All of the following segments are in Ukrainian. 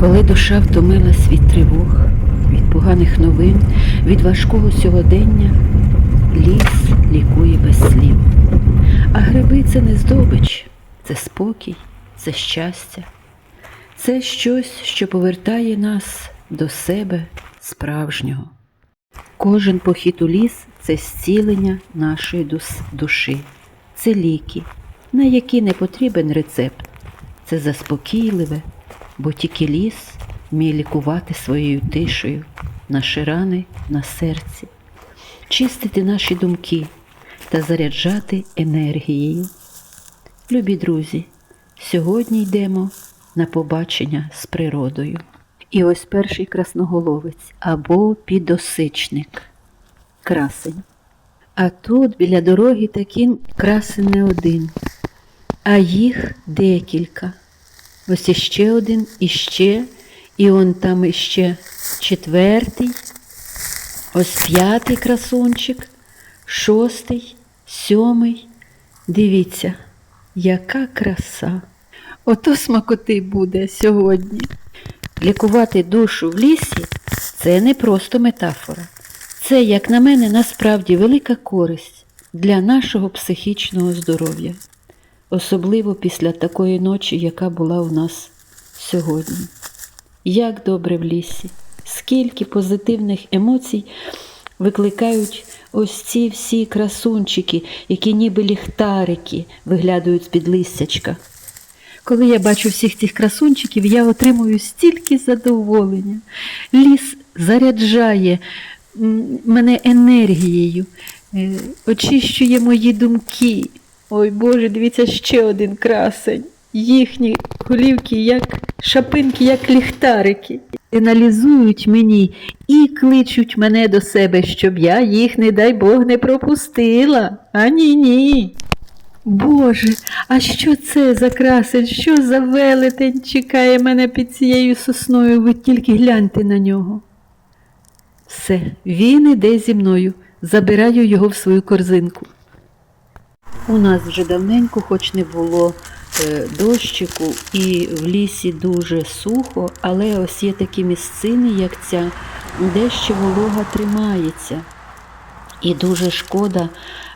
Коли душа втомилась від тривог, від поганих новин, від важкого сьогодення, ліс лікує без слів. А гриби це не здобич, це спокій, це щастя, це щось, що повертає нас до себе справжнього. Кожен похід у ліс це зцілення нашої душі, це ліки, на які не потрібен рецепт. Це заспокійливе, бо тільки ліс вміє лікувати своєю тишею наші рани на серці, чистити наші думки та заряджати енергією. Любі друзі, сьогодні йдемо на побачення з природою. І ось перший красноголовець або підосичник красень. А тут біля дороги такий красень не один, а їх декілька. Ось іще один, іще, і он там іще четвертий, ось п'ятий красунчик, шостий, сьомий. Дивіться, яка краса. Ото смакоти буде сьогодні. Лікувати душу в лісі це не просто метафора. Це, як на мене, насправді велика користь для нашого психічного здоров'я, особливо після такої ночі, яка була у нас сьогодні. Як добре в лісі, скільки позитивних емоцій викликають ось ці всі красунчики, які ніби ліхтарики виглядають з-під листячка. Коли я бачу всіх цих красунчиків, я отримую стільки задоволення. Ліс заряджає мене енергією, е, очищує мої думки. Ой Боже, дивіться, ще один красень. Їхні голівки, як шапинки, як ліхтарики. Аналізують мені і кличуть мене до себе, щоб я їх, не дай Бог, не пропустила. А ні, ні. Боже, а що це за красень? Що за велетень чекає мене під цією сосною? Ви тільки гляньте на нього. Все, він іде зі мною. Забираю його в свою корзинку. У нас вже давненько, хоч не було е, дощику, і в лісі дуже сухо, але ось є такі місцини, як ця, де ще волога тримається. І дуже шкода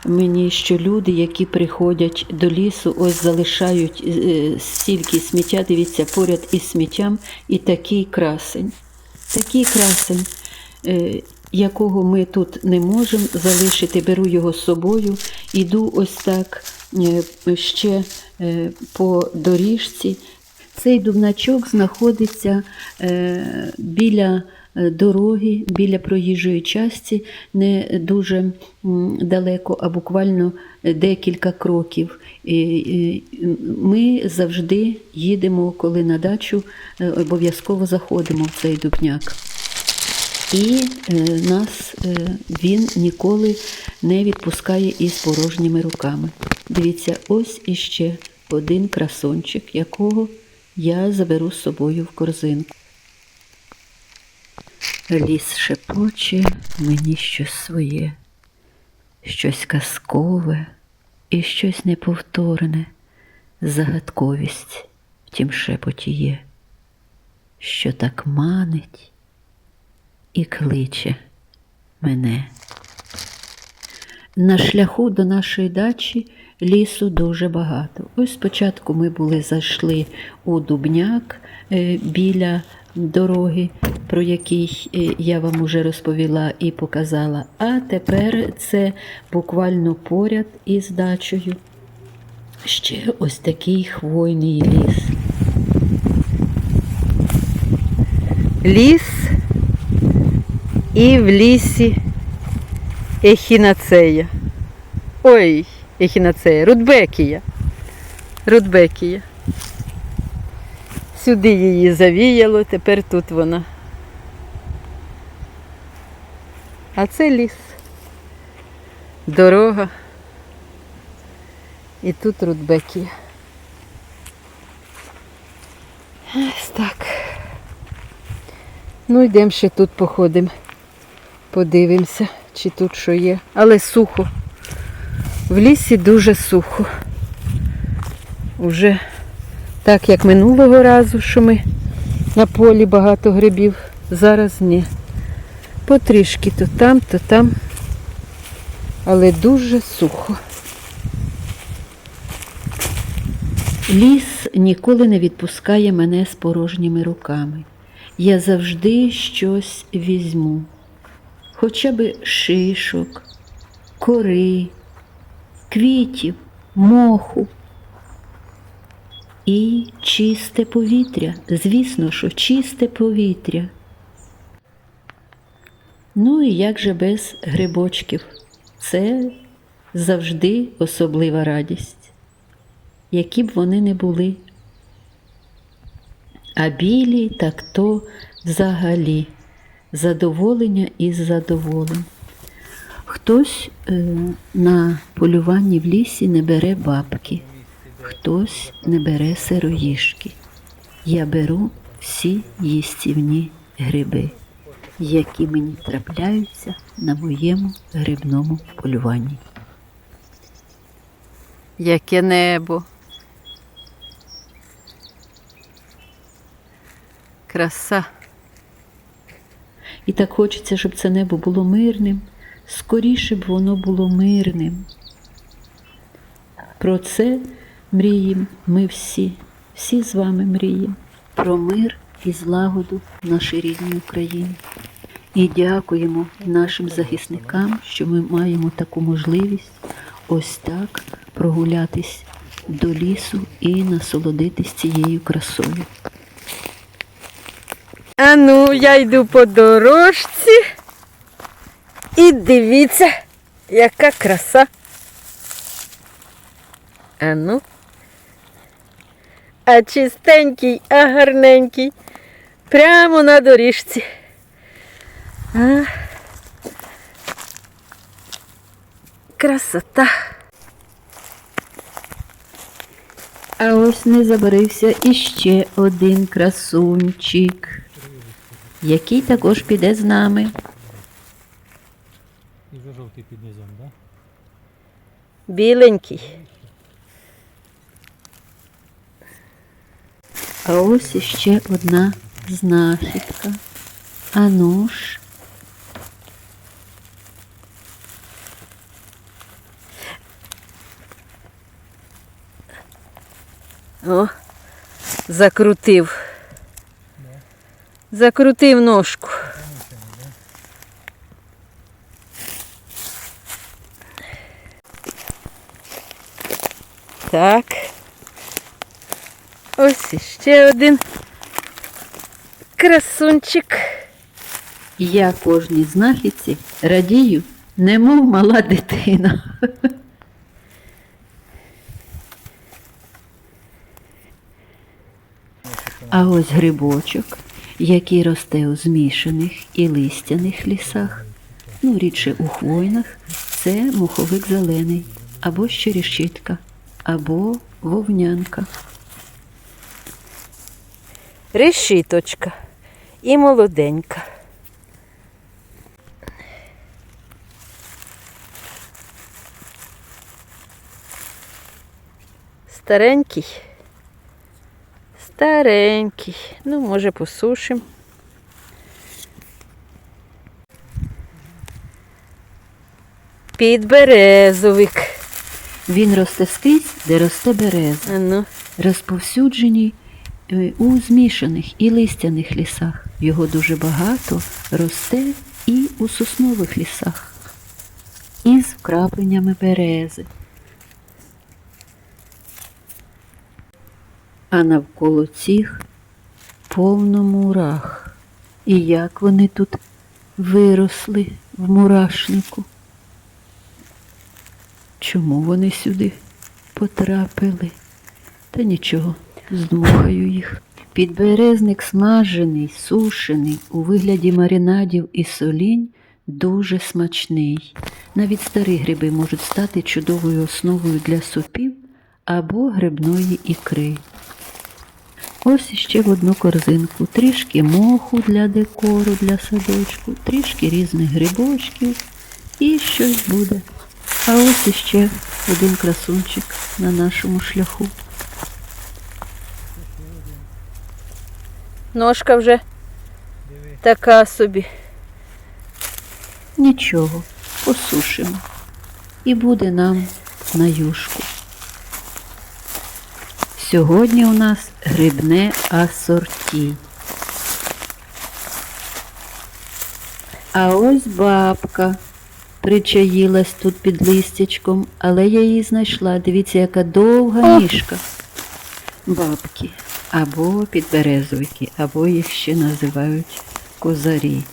мені, що люди, які приходять до лісу, ось залишають е, стільки сміття, дивіться, поряд із сміттям, і такий красень. Такий красень, е, якого ми тут не можемо залишити, беру його з собою, іду ось так е, ще е, по доріжці. Цей дубначок знаходиться е, біля дороги, біля проїжджої часті, не дуже далеко, а буквально декілька кроків. Ми завжди їдемо, коли на дачу, обов'язково заходимо в цей дубняк. І е, нас е, він ніколи не відпускає із порожніми руками. Дивіться, ось іще один красончик, якого я заберу з собою в корзинку. Ліс шепоче мені щось своє, щось казкове і щось неповторне, загадковість в тім шепоті є, що так манить і кличе мене. На шляху до нашої дачі лісу дуже багато. Ось спочатку ми були зайшли у Дубняк е, біля дороги, про який е, я вам уже розповіла і показала. А тепер це буквально поряд із дачею. Ще ось такий хвойний ліс. Ліс і в лісі ехінацея. Ой, ехінацея, рудбекія. Рудбекія. Сюди її завіяло, тепер тут вона. А це ліс. Дорога. І тут рудбекія. Ось так. Ну, йдемо ще тут походимо. Подивимося, чи тут що є. Але сухо. В лісі дуже сухо. Уже так, як минулого разу, що ми На полі багато грибів. Зараз ні. Потрішки то там, то там. Але дуже сухо. Ліс ніколи не відпускає мене з порожніми руками. Я завжди щось візьму. Хоча би шишок, кори, квітів, моху. І чисте повітря. Звісно, що чисте повітря. Ну і як же без грибочків? Це завжди особлива радість, які б вони не були. А білі так то взагалі задоволення із задоволень. Хтось е, на полюванні в лісі не бере бабки, хтось не бере сироїшки. Я беру всі їстівні гриби, які мені трапляються на моєму грибному полюванні. Яке небо. Краса. І так хочеться, щоб це небо було мирним, скоріше б воно було мирним. Про це мріємо ми всі, всі з вами мріємо. Про мир і злагоду в нашій рідній Україні. І дякуємо нашим захисникам, що ми маємо таку можливість ось так прогулятись до лісу і насолодитись цією красою. А ну, я йду по дорожці. І дивіться, яка краса. А ну. А чистенький, а гарненький. Прямо на доріжці. А. Красота. А ось не забарився іще один красунчик, який також піде з нами. І вже жовтий під низом, так? Біленький. А ось іще одна знахідка. А ну ж, О, закрутив. Закрутив ножку. Так. Ось іще один красунчик. я кожній знахідці радію, немов мала дитина. А ось грибочок, який росте у змішаних і листяних лісах, ну, рідше у хвойних, це муховик зелений, або щерещитка, або вовнянка. Решіточка і молоденька. Старенький. Старенький. Ну, може, посушимо. Підберезовик. Він росте скрізь, де росте береза. Ну, розповсюджені е, у змішаних і листяних лісах. Його дуже багато росте і у соснових лісах, із вкрапленнями берези. А навколо цих повно мурах. І як вони тут виросли в мурашнику? Чому вони сюди потрапили? Та нічого, здмухаю їх. Підберезник смажений, сушений у вигляді маринадів і солінь дуже смачний. Навіть старі гриби можуть стати чудовою основою для супів або грибної ікри. Ось іще в одну корзинку. Трішки моху для декору, для садочку, трішки різних грибочків і щось буде. А ось іще один красунчик на нашому шляху. ножка вже Диви. така собі. Нічого, посушимо. І буде нам на юшку. Сьогодні у нас грибне асорті. А ось бабка причаїлась тут під листячком, але я її знайшла. Дивіться, яка довга ніжка. Бабки або підберезовики, або їх ще називають козарі.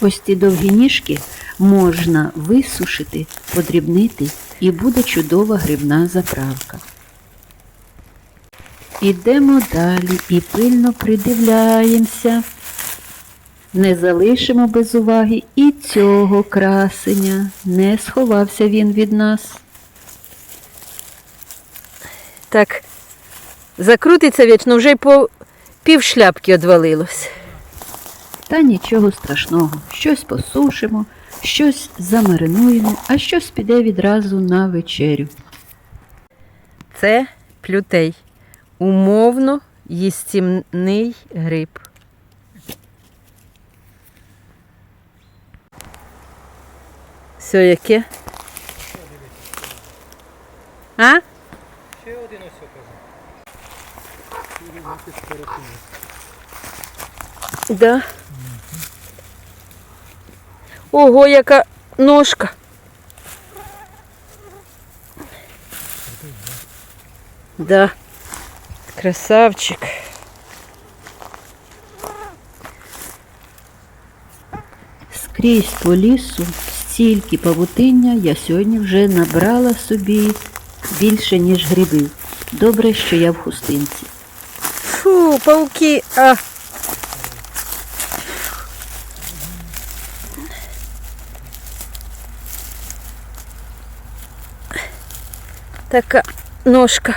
Ось ці довгі ніжки можна висушити, подрібнити і буде чудова грибна заправка. Ідемо далі і пильно придивляємося. Не залишимо без уваги і цього красення. Не сховався він від нас. Так, закрутиться вічно, вже й по пів шляпки одвалилось. Та нічого страшного. Щось посушимо, щось замаринуємо, а щось піде відразу на вечерю. Це плютей. Умовно їстівний гриб. Все яке? А? Ще один ось кажу. Да. Ого, яка ножка. Да. Красавчик. Скрізь по лісу стільки павутиння я сьогодні вже набрала собі більше, ніж грибів. Добре, що я в хустинці. Фу, пауки. А. Така ножка.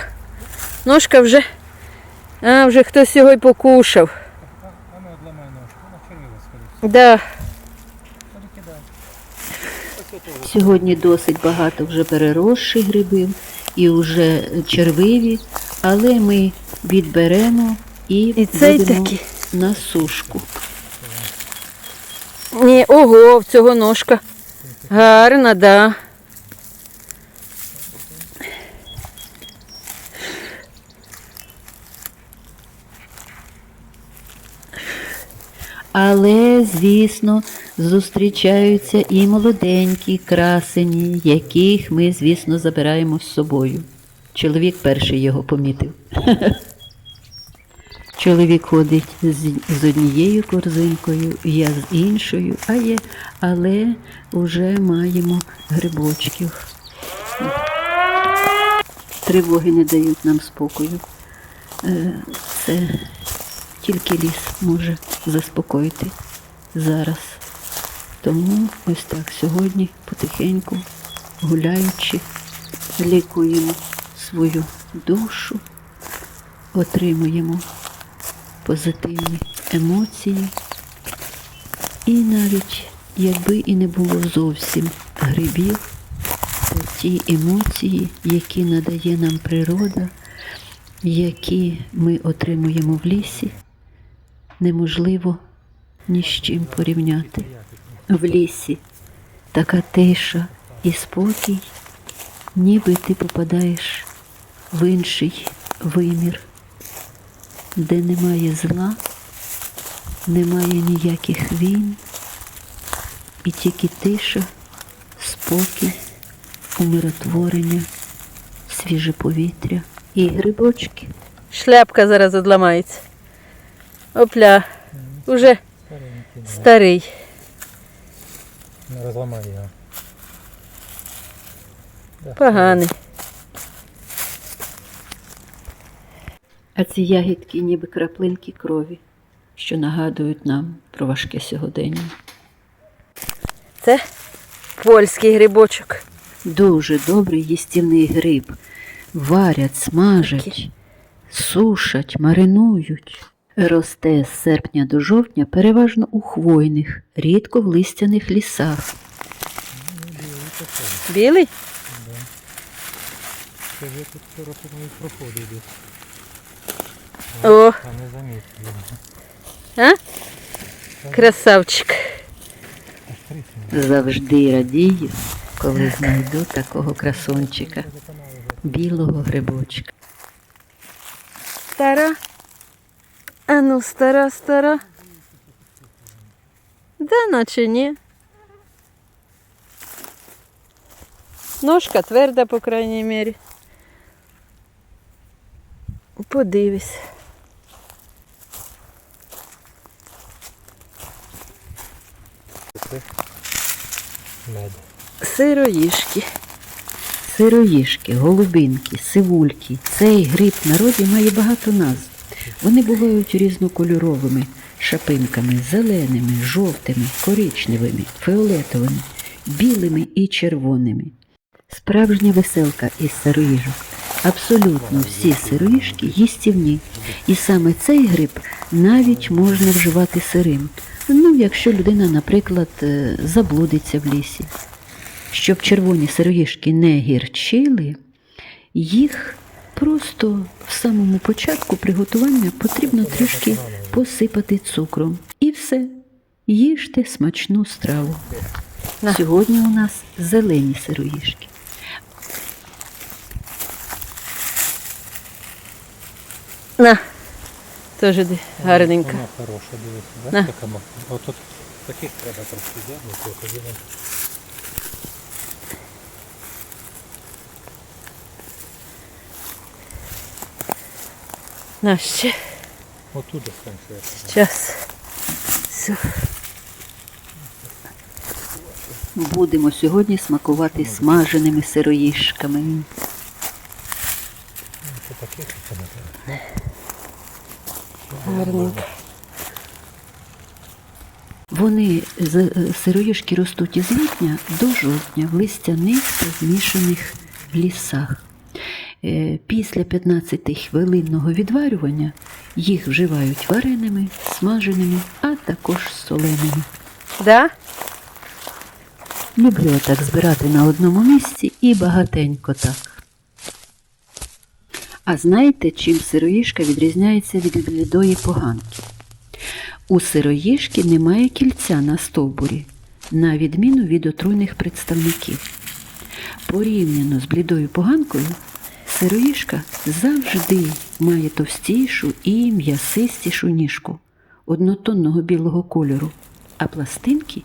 Ножка вже. А, вже хтось його й покушав. Ножку, вона червила скоріше. Да. Сьогодні досить багато вже переросших грибів і вже червиві, але ми відберемо і, І цей такий. на сушку. Ні, ого, в цього ножка. Гарна, да. Але, звісно, зустрічаються і молоденькі красені, яких ми, звісно, забираємо з собою. Чоловік перший його помітив. Чоловік ходить з, з однією корзинкою, я з іншою, а є, але вже маємо грибочків. Тривоги не дають нам спокою. Е, Це тільки ліс може заспокоїти зараз. Тому ось так сьогодні потихеньку, гуляючи, лікуємо свою душу, отримуємо позитивні емоції. І навіть якби і не було зовсім грибів, то ті емоції, які надає нам природа, які ми отримуємо в лісі, неможливо ні з чим порівняти. В лісі така тиша і спокій, ніби ти попадаєш в інший вимір, де немає зла, немає ніяких війн, і тільки тиша, спокій, умиротворення, свіже повітря і грибочки. Шляпка зараз одламається. Опля, уже Старенький. старий. Не розламай його. Да. Поганий. А ці ягідки ніби краплинки крові, що нагадують нам про важке сьогодення. Це польський грибочок. Дуже добрий їстівний гриб. Варять, смажать, сушать, маринують. Росте з серпня до жовтня переважно у хвойних, рідко в листяних лісах. Білий? Скажи, тут вчора проходи йдуть. О, А не замітив. А? Красавчик. Завжди радію, коли знайду такого красончика, білого грибочка. Стара. А ну, стара, стара. Да, наче ні. Ножка тверда, по крайній мірі. Подивись. Мед. Сироїшки. Сироїшки, голубинки, сивульки. Цей гриб народі має багато назв. Вони бувають різнокольоровими шапинками, зеленими, жовтими, коричневими, фіолетовими, білими і червоними. Справжня веселка із сироїжок. Абсолютно всі сироїшки їстівні. І саме цей гриб навіть можна вживати сирим. Ну, якщо людина, наприклад, е, заблудиться в лісі. Щоб червоні сироїшки не гірчили, їх просто в самому початку приготування потрібно трішки посипати цукром. І все. Їжте смачну страву. Сьогодні у нас зелені сироїшки. На. Тоже ди- гарненька. Вона хороша, дивись. На. Така ма- От тут таких треба трошки зябнути, ходімо. На ще. Отуда станція. Час. Все. Будемо сьогодні смакувати смаженими сироїшками. Це таких, це не. Гарненько. Вони з е, сироїшки ростуть із липня до жовтня в листяних та змішаних лісах. Е, Після 15 хвилинного відварювання їх вживають вареними, смаженими, а також соленими. Да? Люблю отак збирати на одному місці і багатенько так. А знаєте, чим сироїшка відрізняється від блідої поганки? У сироїшки немає кільця на стовбурі, на відміну від отруйних представників. Порівняно з блідою поганкою, сироїшка завжди має товстішу і м'ясистішу ніжку однотонного білого кольору, а пластинки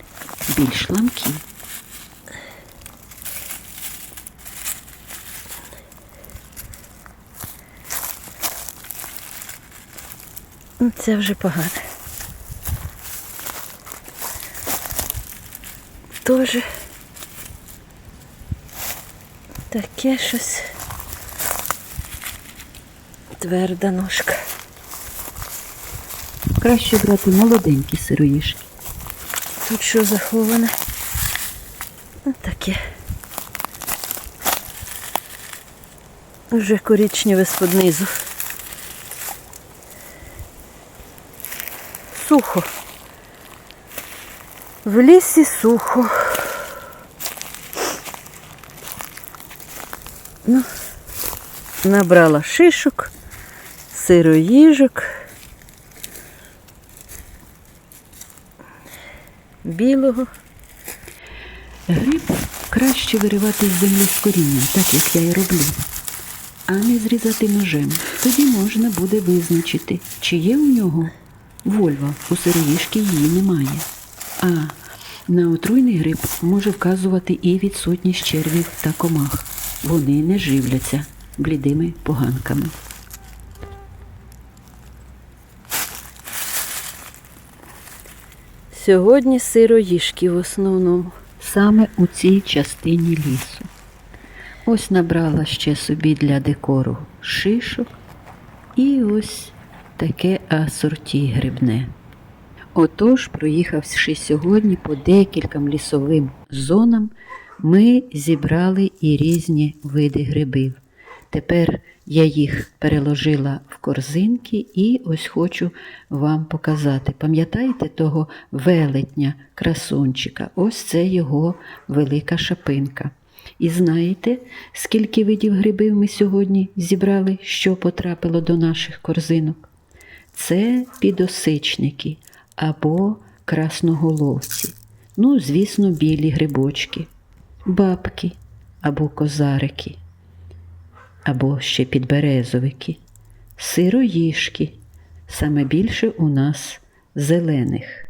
більш ламкі. Ну, Це вже погано. Тоже таке щось. Тверда ножка. Краще брати молоденькі сироїшки. Тут що заховане? Ну, таке. Вже коричневе з-под низу. Сухо. В лісі сухо. Ну, набрала шишок, сироїжок. Білого. Гриб краще виривати з землі з корінням, так як я і роблю, а не зрізати ножем. Тоді можна буде визначити, чи є у нього вольва. У сироїшки її немає. А на отруйний гриб може вказувати і відсутність червів та комах. Вони не живляться блідими поганками. Сьогодні сироїшки в основному. саме у цій частині лісу. Ось набрала ще собі для декору шишок і ось таке асорті грибне. Отож, проїхавши сьогодні по декільком лісовим зонам, ми зібрали і різні види грибів. Тепер я їх переложила в корзинки і ось хочу вам показати. Пам'ятаєте того велетня красунчика? Ось це його велика шапинка. І знаєте, скільки видів грибів ми сьогодні зібрали, що потрапило до наших корзинок? Це підосичники або красноголовці. Ну, звісно, білі грибочки, бабки або козарики, або ще підберезовики, сироїшки, саме більше у нас зелених,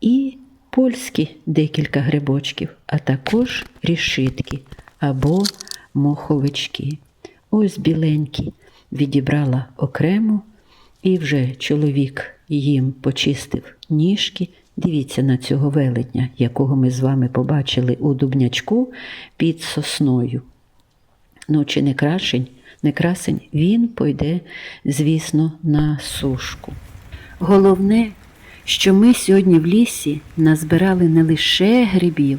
і польські декілька грибочків, а також рішитки або моховички. Ось біленькі відібрала окремо, і вже чоловік їм почистив ніжки. Дивіться на цього велетня, якого ми з вами побачили у дубнячку під сосною. Чи не красень, не красень, він пойде, звісно, на сушку. Головне, що ми сьогодні в лісі назбирали не лише грибів,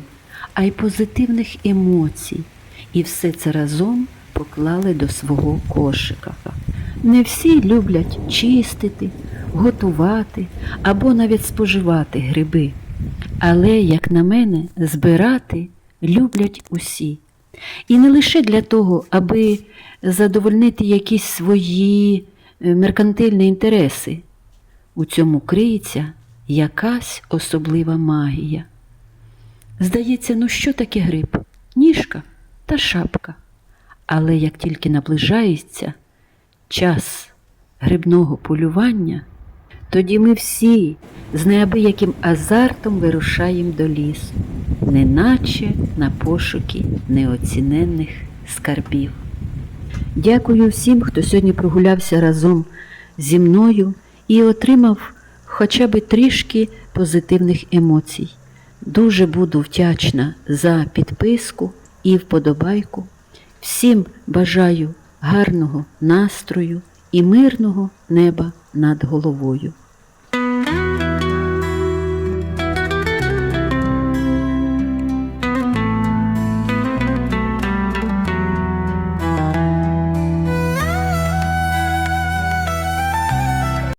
а й позитивних емоцій, і все це разом поклали до свого кошика. Не всі люблять чистити, готувати або навіть споживати гриби. Але, як на мене, збирати люблять усі. І не лише для того, аби задовольнити якісь свої е, меркантильні інтереси. У цьому криється якась особлива магія. Здається, ну що таке гриб? Ніжка та шапка. Але як тільки наближається час грибного полювання, тоді ми всі з неабияким азартом вирушаємо до лісу, неначе на пошуки неоціненних скарбів. Дякую всім, хто сьогодні прогулявся разом зі мною і отримав хоча б трішки позитивних емоцій. Дуже буду вдячна за підписку і вподобайку. Всім бажаю гарного настрою і мирного неба над головою.